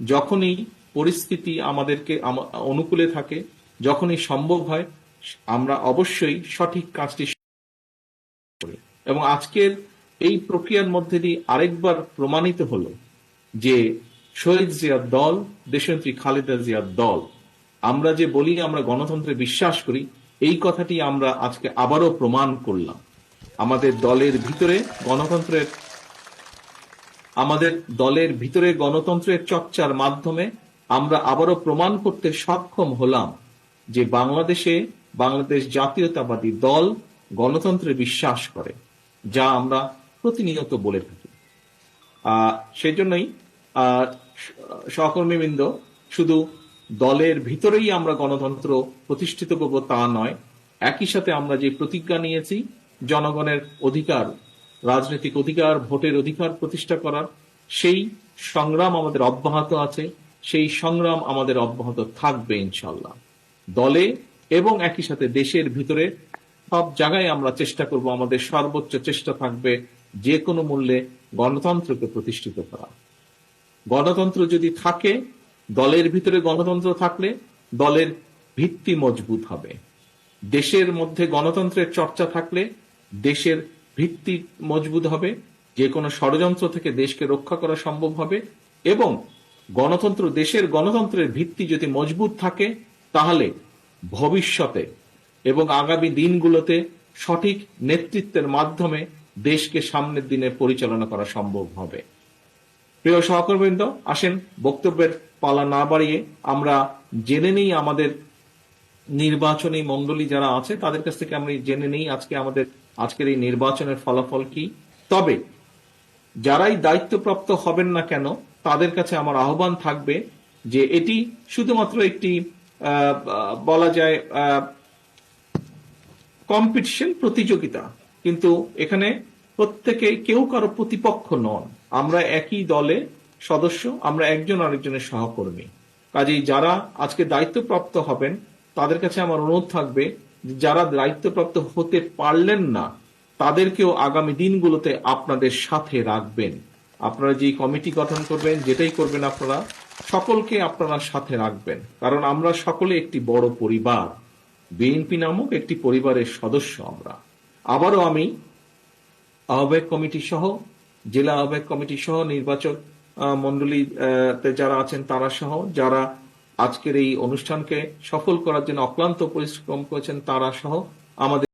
যখনই পরিস্থিতি আমাদেরকে অনুকূলে থাকে, যখনই সম্ভব হয়, আমরা অবশ্যই সঠিক কাজটি এবং আজকের এই প্রক্রিয়ার মধ্যে দিয়ে আরেকবার প্রমাণিত হলো যে শহীদ জিয়ার দল, দেশনেত্রী খালেদা জিয়ার দল, আমরা যে বলি, আমরা গণতন্ত্রে বিশ্বাস করি, এই কথাটি আমরা আজকে আবারও প্রমাণ করলাম। আমাদের দলের ভিতরে গণতন্ত্রের আমাদের দলের ভিতরে গণতন্ত্রের চর্চার মাধ্যমে আমরা আবারও প্রমাণ করতে সক্ষম হলাম যে বাংলাদেশে বাংলাদেশ জাতীয়তাবাদী দল গণতন্ত্রে বিশ্বাস করে, যা আমরা প্রতিনিয়ত বলে থাকি। সেজন্যই সহকর্মীবৃন্দ, শুধু দলের ভিতরেই আমরা গণতন্ত্র প্রতিষ্ঠিত করব তা নয়, একই সাথে আমরা যে প্রতিজ্ঞা নিয়েছি, জনগণের অধিকার রাজনৈতিক অধিকার, ভোটের অধিকার প্রতিষ্ঠা করার সেই সংগ্রাম আমাদের অব্যাহত আছে, সেই সংগ্রাম আমাদের অব্যাহত থাকবে ইনশাল্লাহ দলে এবং একই সাথে দেশের ভিতরে সব জায়গায় আমরা চেষ্টা করব, আমাদের সর্বোচ্চ চেষ্টা থাকবে যে কোনো মূল্যে গণতন্ত্রকে প্রতিষ্ঠিত করা। গণতন্ত্র যদি থাকে, দলের ভিতরে গণতন্ত্র থাকলে দলের ভিত্তি মজবুত হবে। দেশের মধ্যে গণতন্ত্রের চর্চা থাকলে দেশের ভিত্তি মজবুত হবে, যে কোনো ষড়যন্ত্র থেকে দেশকে রক্ষা করা সম্ভব হবে, এবং গণতন্ত্র, দেশের গণতন্ত্রের ভিত্তি যদি মজবুত থাকে, তাহলে ভবিষ্যতে এবং আগামী দিনগুলোতে সঠিক নেতৃত্বের মাধ্যমে দেশকে সামনের দিনে পরিচালনা করা সম্ভব হবে। প্রিয় সহকর্মীবৃন্দ, আসেন বক্তব্যের পালা না বাড়িয়ে আমরা জেনে নেই আমাদের নির্বাচনী মণ্ডলী যারা আছে, তাদের কাছ থেকে আমরা জেনে নেই আজকে আমাদের আজকের এই নির্বাচনের ফলাফল কি? তবে যারাই দায়িত্বপ্রাপ্ত হবেন না কেন, তাদের কাছে আমার আহ্বান থাকবে যে এটি শুধুমাত্র একটি বলা যায় কম্পিটিশন প্রতিযোগিতা। কিন্তু এখানে প্রত্যেকে কেউ কারও প্রতিপক্ষ নন। আমরা একই দলে সদস্য, আমরা একজন আরেকজনের সহকর্মী। কাজেই যারা আজকে দায়িত্বপ্রাপ্ত হবেন, তাদের কাছে আমার অনুরোধ থাকবে যারা দায়িত্বপ্রাপ্ত হতে পারলেন না, তাদেরকেও আগামী দিনগুলোতে আপনাদের সাথে রাখবেন। আপনারা যে কমিটি গঠন করবেন, যেটাই করবেন আপনারা, সকলকে আপনারা সাথে রাখবেন। কারণ আমরা সকলে একটি বড় পরিবার। বিএনপি নামক একটি পরিবারের সদস্য আমরা। আবারও আমি আহ্বায়ক কমিটি সহ, জেলা আহ্বায়ক কমিটি সহ, নির্বাচক মণ্ডলী যারা আছেন তারা সহ, যারা আজকের এই অনুষ্ঠানকে সফল করার জন্য অক্লান্ত পরিশ্রম করেছেন তারা সহ আমাদের